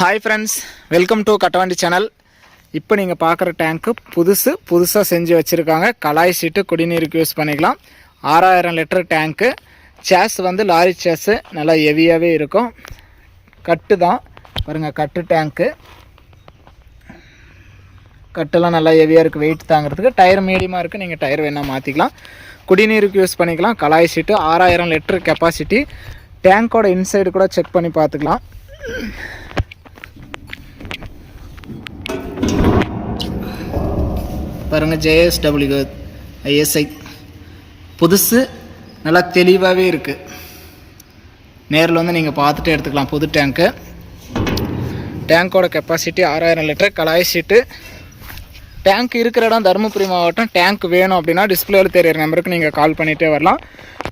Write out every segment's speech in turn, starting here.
Hi friends welcome to Kattavandi channel இப்போ நீங்கள் பார்க்குற டேங்க்கு புதுசு புதுசாக செஞ்சு வச்சுருக்காங்க. கலாய் சீட்டு குடிநீருக்கு யூஸ் பண்ணிக்கலாம். ஆறாயிரம் லிட்டர் டேங்க்கு சேஸ் வந்து லாரி சேஸு நல்லா ஹெவியாகவே இருக்கும். கட்டு தான். பாருங்கள் கட்டு டேங்க்கு கட்டெல்லாம் நல்லா ஹெவியாக இருக்குது வெயிட் தாங்கிறதுக்கு டயர் மீடியமாக இருக்குது நீங்கள் டயர் வேணால் மாற்றிக்கலாம் குடிநீருக்கு யூஸ் பண்ணிக்கலாம். கலாய் சீட்டு ஆறாயிரம் லிட்டர் கெப்பாசிட்டி டேங்கோட இன்சைடு கூட செக் பண்ணி பார்த்துக்கலாம். பாருங்கள் ஜேஎஸ்டபிள்யூ ஐஎஸ்ஐ புதுசு நல்லா தெளிவாகவே இருக்குது நேரில் வந்து நீங்கள் பார்த்துட்டு எடுத்துக்கலாம். புது டேங்க்கு டேங்கோட கெப்பாசிட்டி ஆறாயிரம் லிட்டர். கலாய் சீட்டு டேங்க் இருக்கிற இடம் தருமபுரி மாவட்டம். டேங்க் வேணும் அப்படின்னா டிஸ்பிளேவில் தெரியிற நம்பருக்கு நீங்கள் கால் பண்ணிகிட்டே வரலாம்.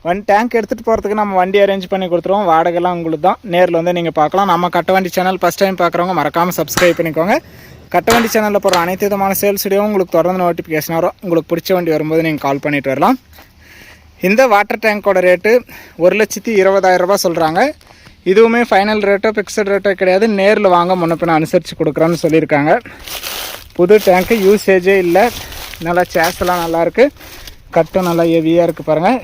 வண்டி டேங்க் எடுத்துகிட்டு போகிறதுக்கு நம்ம வண்டி அரேஞ்ச் பண்ணி கொடுத்துருவோம். வாடகைலாம் உங்களுக்கு தான் நேரில் வந்து நீங்கள் பார்க்கலாம். நம்ம கட்டவண்டி சேனல் ஃபஸ்ட் டைம் பார்க்குறவங்க மறக்காமல் சப்ஸ்கிரைப் பண்ணிக்கோங்க. கட்ட வண்டி சேனலில் போகிற அனைத்து விதமான சேல்ஸ் வீடியோ உங்களுக்கு தொடர்ந்து நோட்டிஃபிகேஷன் வரும். உங்களுக்கு பிடிச்ச வண்டி வரும்போது நீங்கள் கால் பண்ணிட்டு வரலாம். இந்த வாட்டர் டேங்கோட ரேட்டு ஒரு லட்சத்தி இருபதாயிரம் சொல்கிறாங்க இதுவுமே ஃபைனல் ரேட்டோ ஃபிக்ஸட் ரேட்டோ கிடையாது. நேரில் வாங்க முன்ன பின்ன அனுசரித்து கொடுக்குறோன்னு சொல்லியிருக்காங்க. புது டேங்க்கு யூசேஜே இல்லை. நல்லா சேஸ்லாம் நல்லாயிருக்கு கட்டும் நல்லா ஹெவியாக இருக்குது பாருங்கள்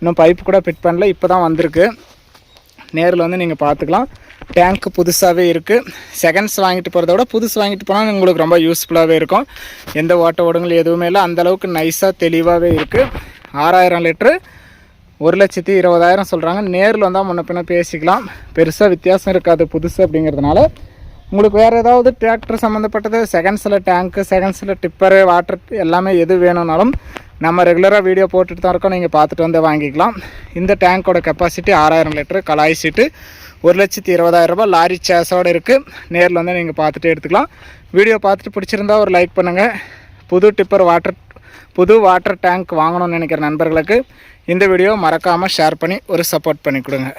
இன்னும் பைப்பு கூட ஃபிட் பண்ணல இப்போ தான் வந்திருக்கு. நேரில் வந்து நீங்கள் பார்த்துக்கலாம். டேங்க் புதுசாகவே இருக்குது செகண்ட்ஸ் வாங்கிட்டு போகிறத விட புதுசு வாங்கிட்டு போனால் உங்களுக்கு ரொம்ப யூஸ்ஃபுல்லாகவே இருக்கும். எந்த ஓட்ட ஓடுங்கள் எதுவுமே இல்லை. அந்தளவுக்கு நைஸாக தெளிவாகவே இருக்குது ஆறாயிரம் லிட்ரு ஒரு லட்சத்தி இருபதாயிரம் சொல்கிறாங்க நேரில் வந்தால் முன்ன பின்ன பேசிக்கலாம். பெருசாக வித்தியாசம் இருக்காது புதுசு அப்படிங்கிறதுனால. உங்களுக்கு வேறு ஏதாவது டிராக்டர் சம்மந்தப்பட்டது செகண்ட்ஸில் டேங்க்கு செகண்ட்ஸில் டிப்பரு வாட்டர் எல்லாமே எது வேணும்னாலும் நம்ம ரெகுலராக வீடியோ போட்டுட்டு தான் இருக்கோம். நீங்கள் பார்த்துட்டு வந்து வாங்கிக்கலாம். இந்த டேங்க்கோட கெப்பாசிட்டி ஆறாயிரம் லிட்டரு கலாய் சீட்டு ஒரு லட்சத்தி இருபதாயிரம் ரூபாய் லாரி சேஸோடு இருக்குது நேரில் வந்து நீங்கள் பார்த்துட்டு எடுத்துக்கலாம். வீடியோ பார்த்துட்டு பிடிச்சிருந்தா ஒரு லைக் பண்ணுங்கள் புது டிப்பர் வாட்டர் புது வாட்டர் டேங்க் வாங்கணும்னு நினைக்கிற நண்பர்களுக்கு இந்த வீடியோ மறக்காமல் ஷேர் பண்ணி ஒரு சப்போர்ட் பண்ணி கொடுங்க.